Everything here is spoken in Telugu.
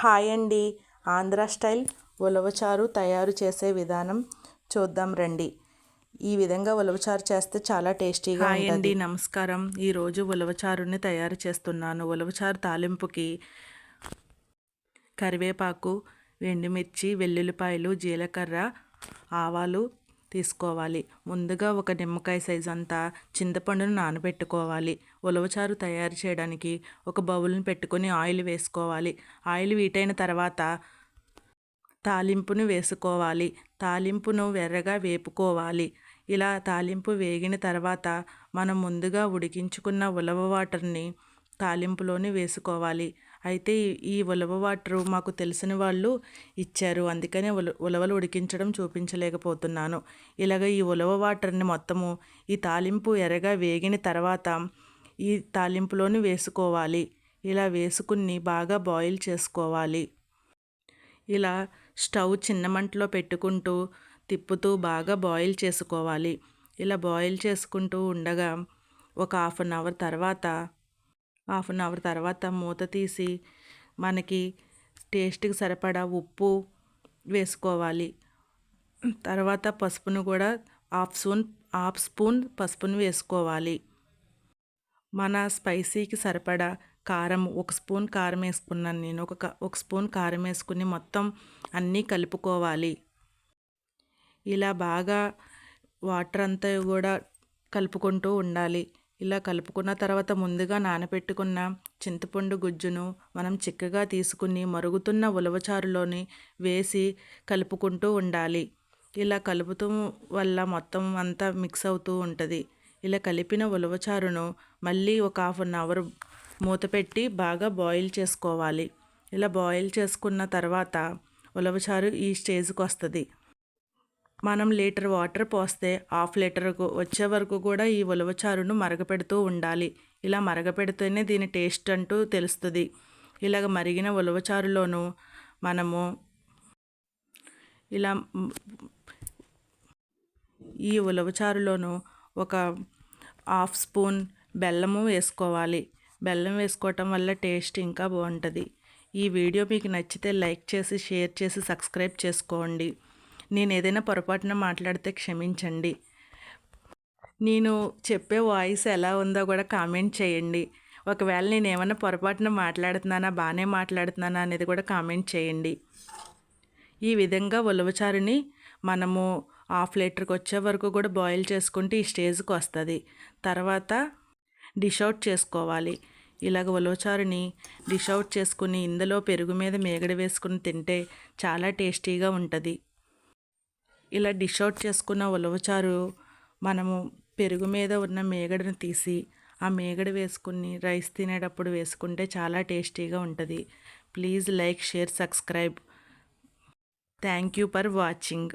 హాయ్ అండి. ఆంధ్ర స్టైల్ ఉలవచారు తయారు చేసే విధానం చూద్దాం రండి. ఈ విధంగా ఉలవచారు చేస్తే చాలా టేస్టీగా హాయ్ అండి ఉంటుంది. నమస్కారం. ఈరోజు ఉలవచారుని తయారు చేస్తున్నాను. ఉలవచారు తాలింపుకి కరివేపాకు ఎండుమిర్చి వెల్లుల్లిపాయలు జీలకర్ర ఆవాలు తీసుకోవాలి. ముందుగా ఒక నిమ్మకాయ సైజు అంతా చింతపండును నానబెట్టుకోవాలి. ఉలవచారు తయారు చేయడానికి ఒక బౌల్ని పెట్టుకొని ఆయిల్ వేసుకోవాలి. ఆయిల్ వీటైన తర్వాత తాలింపును వేసుకోవాలి. తాలింపును వెర్రగా వేపుకోవాలి. ఇలా తాలింపు వేగిన తర్వాత మనం ముందుగా ఉడికించుకున్న ఉలవ వాటర్ని తాలింపులోనే వేసుకోవాలి. అయితే ఈ ఉలవ వాటరు మాకు తెలిసిన వాళ్ళు ఇచ్చారు. అందుకనే ఉల ఉలవలు ఉడికించడం చూపించలేకపోతున్నాను. ఇలాగ ఈ ఉలవ వాటర్ని మొత్తము ఈ తాలింపు ఎర్రగా వేగిన తర్వాత ఈ తాలింపులోని వేసుకోవాలి. ఇలా వేసుకుని బాగా బాయిల్ చేసుకోవాలి. ఇలా స్టవ్ చిన్న మంటలో పెట్టుకుంటూ తిప్పుతూ బాగా బాయిల్ చేసుకోవాలి. ఇలా బాయిల్ చేసుకుంటూ ఉండగా ఒక హాఫ్ అన్ అవర్ తర్వాత హాఫ్ అన్ అవర్ తర్వాత మూత తీసి మనకి టేస్ట్కి సరిపడా ఉప్పు వేసుకోవాలి. తర్వాత పసుపును కూడా హాఫ్ స్పూన్ హాఫ్ స్పూన్ పసుపును వేసుకోవాలి. మన స్పైసీకి సరిపడా కారం ఒక స్పూన్ కారం వేసుకున్నాను నేను. ఒక ఒక స్పూన్ కారం వేసుకుని మొత్తం అన్నీ కలుపుకోవాలి. ఇలా బాగా వాటర్ అంతా కూడా కలుపుకుంటూ ఉండాలి. ఇలా కలుపుకున్న తర్వాత ముందుగా నానబెట్టుకున్న చింతపండు గుజ్జును మనం చిక్కగా తీసుకుని మరుగుతున్న ఉలవచారులోని వేసి కలుపుకుంటూ ఉండాలి. ఇలా కలుపుతూ వల్ల మొత్తం అంతా మిక్స్ అవుతూ ఉంటుంది. ఇలా కలిపిన ఉలవచారును మళ్ళీ ఒక హాఫ్ అన్ అవర్ మూత పెట్టి బాగా బాయిల్ చేసుకోవాలి. ఇలా బాయిల్ చేసుకున్న తర్వాత ఉలవచారు ఈ స్టేజ్కి వస్తుంది. మనం లీటర్ వాటర్ పోస్తే హాఫ్ లీటర్కు వచ్చే వరకు కూడా ఈ ఉలవచారును మరగపెడుతూ ఉండాలి. ఇలా మరగపెడితేనే దీని టేస్ట్ అంటూ తెలుస్తుంది. ఇలాగ మరిగిన ఉలవచారులోనూ మనము ఇలా ఈ ఉలవచారులోను ఒక హాఫ్ స్పూన్ బెల్లము వేసుకోవాలి. బెల్లం వేసుకోవటం వల్ల టేస్ట్ ఇంకా బాగుంటుంది. ఈ వీడియో మీకు నచ్చితే లైక్ చేసి షేర్ చేసి సబ్స్క్రైబ్ చేసుకోండి. నేను ఏదైనా పొరపాటున మాట్లాడితే క్షమించండి. నేను చెప్పే వాయిస్ ఎలా ఉందో కూడా కామెంట్ చేయండి. ఒకవేళ నేను ఏమైనా పొరపాటున మాట్లాడుతున్నానా బాగానే మాట్లాడుతున్నానా అనేది కూడా కామెంట్ చేయండి. ఈ విధంగా ఉలవచారుని మనము హాఫ్ లీటర్కి వచ్చే వరకు కూడా బాయిల్ చేసుకుంటే ఈ స్టేజ్కి వస్తుంది. తర్వాత డిష్ అవుట్ చేసుకోవాలి. ఇలాగ ఉలవచారుని డిష్ అవుట్ చేసుకుని ఇందులో పెరుగు మీద మేగడ వేసుకుని తింటే చాలా టేస్టీగా ఉంటుంది. ఇలా డిష్ అవుట్ చేసుకున్న ఉలవచారు మనము పెరుగు మీద ఉన్న మేగడను తీసి ఆ మేగడ వేసుకుని రైస్ తినేటప్పుడు వేసుకుంటే చాలా టేస్టీగా ఉంటుంది. Please like share subscribe. Thank you for watching.